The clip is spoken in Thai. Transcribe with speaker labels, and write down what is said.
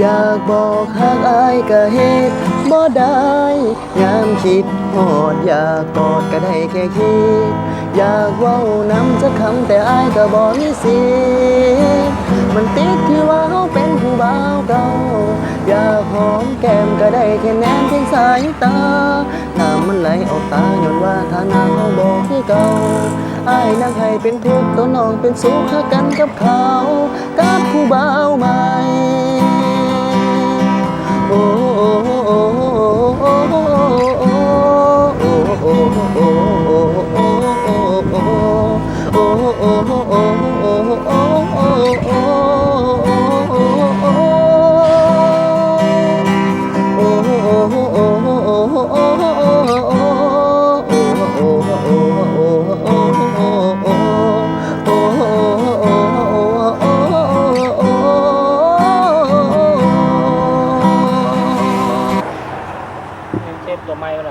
Speaker 1: อยากบอกหากอายก็เฮ็ดบ่ได้ยามคิดหอดอยากกอดก็ได้แค่คิด อยากเว้าน้ำจะคำแต่อายก็บ่มีสิมันติดที่ว่าเฮาเป็นผู้บ่าวเก่าอยากหอมแก้มก็ได้แค่แนมเพีงสายตาน้ำมันไหลออกตาย้อนว่าฐานะเฮาบ่คือเก่าอายนั่งให้เป็นทุกข์ตัวน้องเป็นสุขหากันกับเขากับผู้บ่าว เชฟตั
Speaker 2: วไม้ไปห